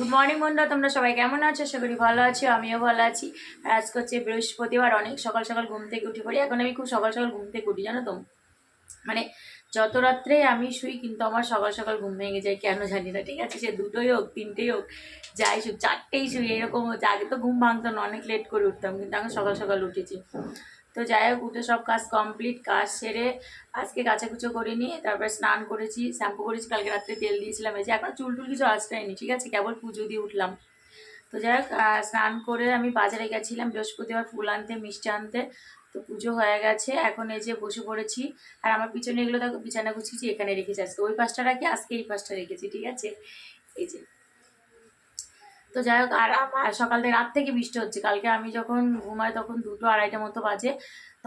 Good morning বন্ধুরা, তোমরা সবাই কেমন আছো? আশা করি ভালো আছো, আমিও ভালো আছি। আজকে হচ্ছে বৃহস্পতিবার, অনেক সকাল সকাল ঘুম থেকে উঠে পড়ি। এখন আমি খুব সকাল সকাল ঘুম থেকে উঠি, জানো তো? মানে যত রাত্রে আমি শুই কিন্তু আমার সকাল সকাল ঘুম ভেঙে যায়, কেন জানি না, ঠিক আছে? সে দুটোই হোক, তিনটেই হোক, যাই শুক, চারটেই শুই, এরকম হচ্ছে। আগে তো ঘুম ভাঙতো না, অনেক লেট করে উঠতাম, কিন্তু এখন সকাল সকাল উঠেছি। তো যাই হোক, উঠে সব কাজ কমপ্লিট কাজ সেরে আজকে কাচাকুচো করে নিয়ে তারপরে স্নান করেছি, শ্যাম্পু করেছি, কালকে রাত্রে তেল দিয়েছিলাম, এই যে এখন চুল টুল কিছু আঁচড়ায়নি ঠিক আছে? কেবল পুজো দিয়ে উঠলাম। তো যাই হোক স্নান করে আমি বাজারে গেছিলাম, বৃহস্পতিবার ফুল আনতে, মিষ্টি আনতে, তো পুজো হয়ে গেছে। এখন এই যে বসে পড়েছি, আর আমার পিছনে এগুলো দেখো বিছানা গুছিয়েছি, এখানে রেখেছি আজকে। ওই পাশটা রাখি, আজকে এই পাশটা রেখেছি, ঠিক আছে? এই যে। তো যাই হোক, আর সকাল থেকে রাত থেকে বৃষ্টি হচ্ছে। কালকে আমি যখন ঘুমাই তখন দুটো আড়াইটা মতো বাজে।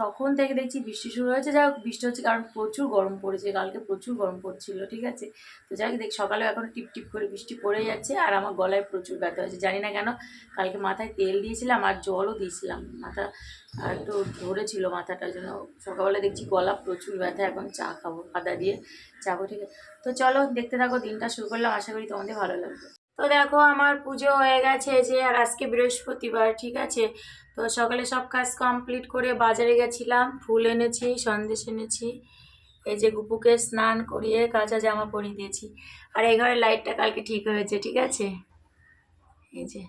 তখন থেকে দেখছি বৃষ্টি শুরু হয়েছে। যাই হোক, বৃষ্টি হচ্ছে কারণ প্রচুর গরম পড়েছে। কালকে প্রচুর গরম পড়ছিল, ঠিক আছে? তো যাই হোক, দেখ, সকালেও এখন টিপ টিপ করে বৃষ্টি পড়ে যাচ্ছে আর আমার গলায় প্রচুর ব্যথা হয়েছে। জানি না কেন, কালকে মাথায় তেল দিয়েছিলাম আর জলও দিয়েছিলাম। মাথা একটু ধরেছিল মাথাটার জন্য সকালবেলা দেখছি গলা প্রচুর ব্যথা। এখন চা খাব, আদা দিয়ে চা ঠিক আছে? তো চলো, দেখতে থাকো, দিনটা শুরু করলাম। আশা করি তোমাদের ভালো লাগবে। তো দেখো আমার পুজো হয়ে গেছে যে, আর আজকে বৃহস্পতিবার, ঠিক আছে? তো সকালে সব কাজ কমপ্লিট করে বাজারে গেছিলাম, ফুল এনেছি, সন্দেশ এনেছি, এই যে গুপুকে স্নান করিয়ে কাঁচা জামা পরিয়ে দিয়েছি। আর এই ঘরের লাইটটা কালকে ঠিক হয়েছে, ঠিক আছে? এই যে।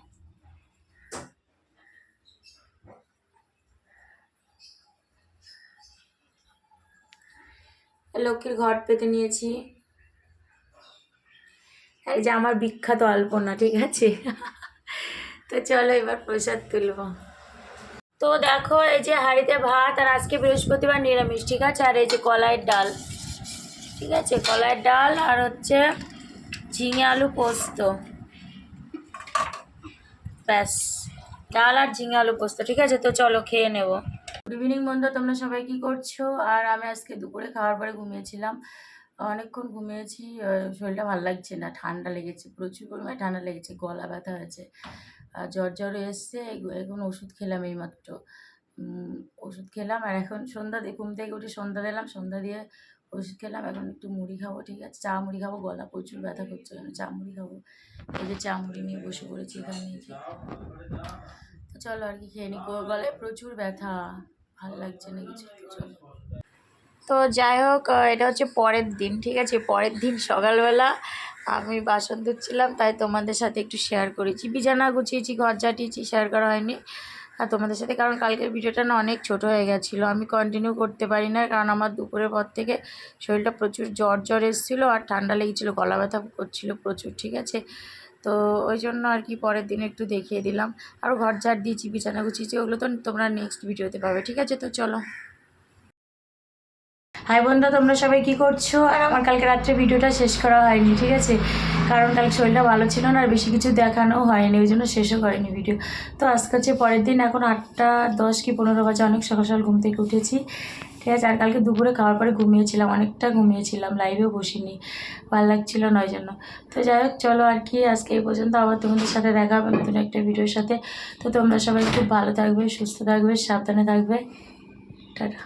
লক্ষ্মীর ঘট পেতে নিয়েছি। এই যে আমার বিখ্যাত আলপনা, ঠিক আছে? তো চলো এবার প্রসাদ তুলবো। তো দেখো, এই যে হাঁড়িতে ভাত আর আজকে বৃহস্পতিবার নিরামিষ, ঠিক আছে? আর এই যে কলাইয়ের ডাল, ঠিক আছে? কলাইয়ের ডাল আর হচ্ছে ঝিঙে আলু পোস্ত। ব্যাস, ডাল আর ঝিঙে আলু পোস্ত, ঠিক আছে? তো চলো খেয়ে নেব। গুড ইভিনিং বন্ধু, তোমরা সবাই কি করছ? আর আমি আজকে দুপুরে খাওয়ার পরে ঘুমিয়েছিলাম। অনেকক্ষণ ঘুমিয়েছি শরীরটা ভালো লাগছে না, ঠান্ডা লেগেছে, প্রচুর পরিমাণে ঠান্ডা লেগেছে, গলা ব্যথা হয়েছে। আর জ্বর জ্বর এসছে এখন ওষুধ খেলাম এইমাত্র। ওষুধ খেলাম আর এখন সন্ধ্যা দিয়ে, ঘুম থেকে উঠে সন্ধ্যা দিলাম, সন্ধ্যা দিয়ে ওষুধ খেলাম, এখন একটু মুড়ি খাব, ঠিক আছে? চা মুড়ি খাব, গলা প্রচুর ব্যথা করছে চা মুড়ি খাব। এই যে চা মুড়ি নিয়ে বসে পড়েছি এখানে তো চলো আর কি খেয়ে নি গলায় প্রচুর ব্যথা, ভালো লাগছে না কিছু চলো। তো যাই হোক এটা হচ্ছে পরের দিন, ঠিক আছে? পরের দিন সকালবেলা আমি বাসন ধুচ্ছিলাম, তাই তোমাদের সাথে একটু শেয়ার করেছি। বিছানা গুছিয়েছি, ঘর ঝাঁটিয়েছি শেয়ার করা হয়নি। আর তোমাদের সাথে, কারণ কালকের ভিডিওটা না অনেক ছোট হয়ে গেছিল, আমি কন্টিনিউ করতে পারি না, কারণ আমার দুপুরের পর থেকে শরীরটা প্রচুর জ্বর জ্বর এসেছিল আর ঠান্ডা লেগেছিলো, গলা ব্যথা করছিল প্রচুর, ঠিক আছে? তো ওই জন্য আর কি পরের দিন একটু দেখিয়ে দিলাম। আর ঘর ঝাড় দিয়েছি, বিছানা গুছিয়েছি, ওগুলো তো তোমরা নেক্সট ভিডিওতে পাবে, ঠিক আছে? তো চলো। হাই বন্ধু তোমরা সবাই কি করছ? আর আমার কালকে রাত্রে ভিডিওটা শেষ করা হয়নি, ঠিক আছে? কারণ কালকে শরীরটা ভালো ছিল না আর বেশি কিছু দেখানো হয়নি, ওই জন্য শেষও করেনি ভিডিও তো আজকে হচ্ছে পরের দিন, এখন আটটা দশ কি পনেরো বাজে, অনেক সকাল সকাল ঘুম থেকে উঠেছি, ঠিক আছে? আর কালকে দুপুরে খাওয়ার পরে ঘুমিয়েছিলাম, অনেকটা ঘুমিয়েছিলাম লাইভেও বসিনি, ভালো লাগছিল না ওই জন্য। তো যাই হোক, চলো আর কি, আজকে এই পর্যন্ত, আবার তোমাদের সাথে দেখা হবে নতুন একটা ভিডিওর সাথে। তো তোমরা সবাই খুব ভালো থাকবে, সুস্থ থাকবে, সাবধানে থাকবে। টাটা।